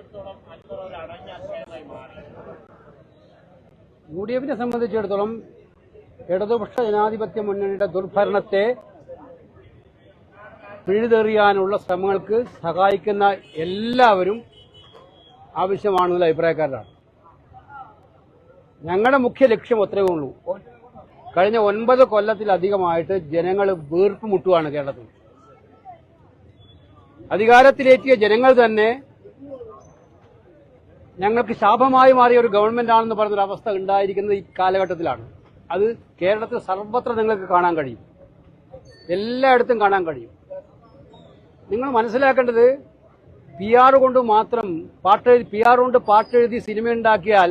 ഒരു അടഞ്ഞ മാറി. യു ഡി എഫിനെ സംബന്ധിച്ചിടത്തോളം ഇടതുപക്ഷ ജനാധിപത്യ മുന്നണിയുടെ ദുർഭരണത്തെ പിഴുതെറിയാനുള്ള ശ്രമങ്ങൾക്ക് സഹായിക്കുന്ന എല്ലാവരും ആവശ്യമാണെന്നുള്ള അഭിപ്രായക്കാരാണ് ഞങ്ങളുടെ മുഖ്യ ലക്ഷ്യം ഒത്രയേ ഉള്ളൂ. കഴിഞ്ഞ ഒൻപത് കൊല്ലത്തിലധികമായിട്ട് ജനങ്ങൾ വീർപ്പ് മുട്ടുകയാണ് കേരളത്തിൽ. അധികാരത്തിലേറ്റിയ ജനങ്ങൾ തന്നെ ഞങ്ങൾക്ക് ശാപമായി മാറിയ ഒരു ഗവൺമെന്റ് ആണെന്ന് പറഞ്ഞൊരു അവസ്ഥ ഉണ്ടായിരിക്കുന്നത് ഈ കാലഘട്ടത്തിലാണ്. അത് കേരളത്തിൽ സർവത്ര നിങ്ങൾക്ക് കാണാൻ കഴിയും. എല്ലായിടത്തും കാണാൻ കഴിയും. നിങ്ങൾ മനസ്സിലാക്കേണ്ടത് പി ആർ കൊണ്ട് മാത്രം പാട്ടെഴുതി പി ആർ കൊണ്ട് പാട്ടെഴുതി സിനിമ ഉണ്ടാക്കിയാൽ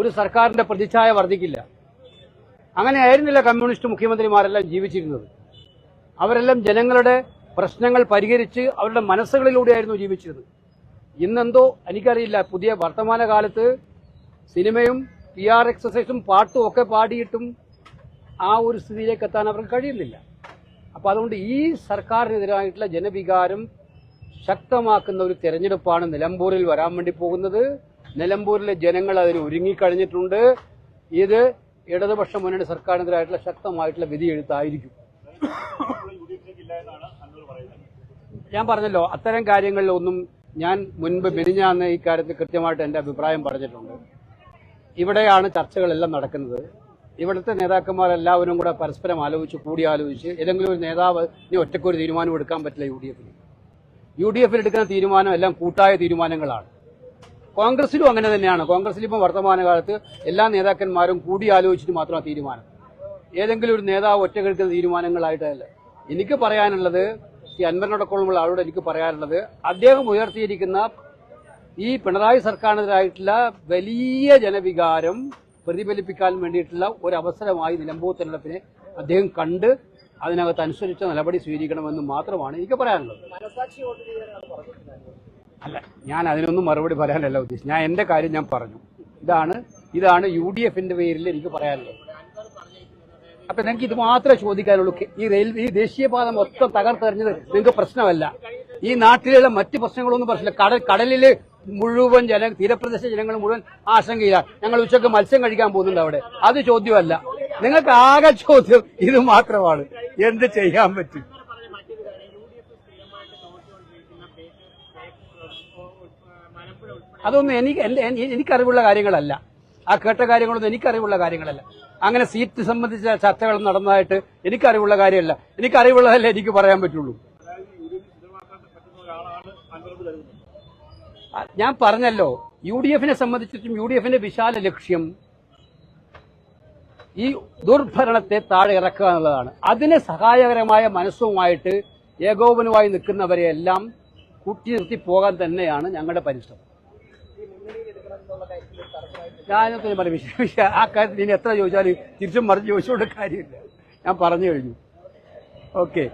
ഒരു സർക്കാരിന്റെ പ്രതിച്ഛായ വർദ്ധിക്കില്ല. അങ്ങനെ ആയിരുന്നില്ല കമ്മ്യൂണിസ്റ്റ് മുഖ്യമന്ത്രിമാരെല്ലാം ജീവിച്ചിരുന്നത്. അവരെല്ലാം ജനങ്ങളുടെ പ്രശ്നങ്ങൾ പരിഹരിച്ച് അവരുടെ മനസ്സുകളിലൂടെയായിരുന്നു ജീവിച്ചിരുന്നത്. ഇന്നെന്തോ എനിക്കറിയില്ല. പുതിയ വർത്തമാന കാലത്ത് സിനിമയും പി ആർ എക്സസൈസും പാട്ടും ഒക്കെ പാടിയിട്ടും ആ ഒരു സ്ഥിതിയിലേക്ക് എത്താൻ അവർക്ക് കഴിയുന്നില്ല. അപ്പോൾ അതുകൊണ്ട് ഈ സർക്കാരിനെതിരായിട്ടുള്ള ജനവികാരം ശക്തമാക്കുന്ന ഒരു തെരഞ്ഞെടുപ്പാണ് നിലമ്പൂരിൽ വരാൻ വേണ്ടി പോകുന്നത്. നിലമ്പൂരിലെ ജനങ്ങൾ അതിന് ഒരുങ്ങിക്കഴിഞ്ഞിട്ടുണ്ട്. ഇത് ഇടതുപക്ഷ മുന്നണി സർക്കാരിനെതിരായിട്ടുള്ള ശക്തമായിട്ടുള്ള വിധിയെഴുത്തായിരിക്കും. ഞാൻ പറഞ്ഞല്ലോ അത്തരം കാര്യങ്ങളിലൊന്നും ഞാൻ മുൻപ് മിനിഞ്ഞാന്ന് ഈ കാര്യത്തിൽ കൃത്യമായിട്ട് എന്റെ അഭിപ്രായം പറഞ്ഞിട്ടുണ്ട്. ഇവിടെയാണ് ചർച്ചകളെല്ലാം നടക്കുന്നത്. ഇവിടുത്തെ നേതാക്കന്മാരെല്ലാവരും കൂടെ പരസ്പരം ആലോചിച്ച് കൂടിയാലോചിച്ച് ഏതെങ്കിലും ഒരു നേതാവ് ഇനി ഒറ്റക്കൊരു തീരുമാനം എടുക്കാൻ പറ്റില്ല യു ഡി എഫിൽ യു ഡി എഫിൽ എടുക്കുന്ന തീരുമാനം എല്ലാം കൂട്ടായ തീരുമാനങ്ങളാണ്. കോൺഗ്രസിലും അങ്ങനെ തന്നെയാണ്. കോൺഗ്രസിൽ ഇപ്പം വർത്തമാനകാലത്ത് എല്ലാ നേതാക്കന്മാരും കൂടി ആലോചിച്ചിട്ട് മാത്രമാണ് തീരുമാനം. ഏതെങ്കിലും ഒരു നേതാവ് ഒറ്റക്കെടുക്കുന്ന തീരുമാനങ്ങളായിട്ടല്ല. എനിക്ക് പറയാനുള്ളത് ഈ അൻവറിനോടൊപ്പമുള്ള ആളോട് എനിക്ക് പറയാനുള്ളത്. അദ്ദേഹം ഉയർത്തിയിരിക്കുന്ന ഈ പിണറായി സർക്കാരിനെതിരായിട്ടുള്ള വലിയ ജനവികാരം പ്രതിഫലിപ്പിക്കാൻ വേണ്ടിയിട്ടുള്ള ഒരു അവസരമായി നിലമ്പൂർ തെരഞ്ഞെടുപ്പിനെ അദ്ദേഹം കണ്ട് അതിനകത്ത് അനുസരിച്ച നടപടി സ്വീകരിക്കണമെന്ന് മാത്രമാണ് എനിക്ക് പറയാനുള്ളത്. അല്ല ഞാൻ അതിനൊന്നും മറുപടി പറയാനല്ല ഉദ്ദേശിച്ചത്. ഞാൻ എന്റെ കാര്യം ഞാൻ പറഞ്ഞു. ഇതാണ് ഇതാണ് യു ഡി എഫിന്റെ പേരിൽ എനിക്ക് പറയാനുള്ളത്. അപ്പൊ നിങ്ങൾക്ക് ഇത് മാത്രമേ ചോദിക്കാനുള്ളൂ. ഈ റെയിൽവേ ഈ ദേശീയപാത മൊത്തം തകർത്തെറിഞ്ഞത് നിങ്ങൾക്ക് പ്രശ്നമല്ല. ഈ നാട്ടിലുള്ള മറ്റു പ്രശ്നങ്ങളൊന്നും പ്രശ്നമില്ല. കടൽ കടലിൽ മുഴുവൻ ജന തീരപ്രദേശ ജനങ്ങൾ മുഴുവൻ ആശങ്കയിലാണ് ഞങ്ങൾ ഉച്ചയ്ക്ക് മത്സ്യം കഴിക്കാൻ പോകുന്നുണ്ട് അവിടെ. അത് ചോദ്യമല്ല. നിങ്ങൾക്ക് ആകെ ചോദ്യം ഇത് മാത്രമാണ്. എന്ത് ചെയ്യാൻ പറ്റും? അതൊന്നും എനിക്ക് എനിക്കറിവുള്ള കാര്യങ്ങളല്ല. ആ കേട്ട കാര്യങ്ങളൊന്നും എനിക്കറിവുള്ള കാര്യങ്ങളല്ല. അങ്ങനെ സീറ്റ് സംബന്ധിച്ച ചർച്ചകൾ നടന്നതായിട്ട് എനിക്കറിവുള്ള കാര്യമല്ല. എനിക്കറിവുള്ളതല്ലേ എനിക്ക് പറയാൻ പറ്റുള്ളൂ. ഞാൻ പറഞ്ഞല്ലോ യു ഡി എഫിനെ സംബന്ധിച്ചിട്ടും യു ഡി എഫിന്റെ വിശാല ലക്ഷ്യം ഈ ദുർഭരണത്തെ താഴെ ഇറക്കുക എന്നുള്ളതാണ്. അതിന് സഹായകരമായ മനസ്സുമായിട്ട് ഏകോപനമായി നിൽക്കുന്നവരെയെല്ലാം കൂട്ടി നിർത്തി പോകാൻ തന്നെയാണ് ഞങ്ങളുടെ പരിശ്രമം. ഞാനൊക്കെ പറയും വിഷ- പക്ഷേ ആ കാര്യത്തിൽ ഇനി എത്ര ചോദിച്ചാലും തിരിച്ചും മറിച്ച് ചോദിച്ചുകൊണ്ട് കാര്യമില്ല. ഞാൻ പറഞ്ഞു കഴിഞ്ഞു. ഓക്കെ.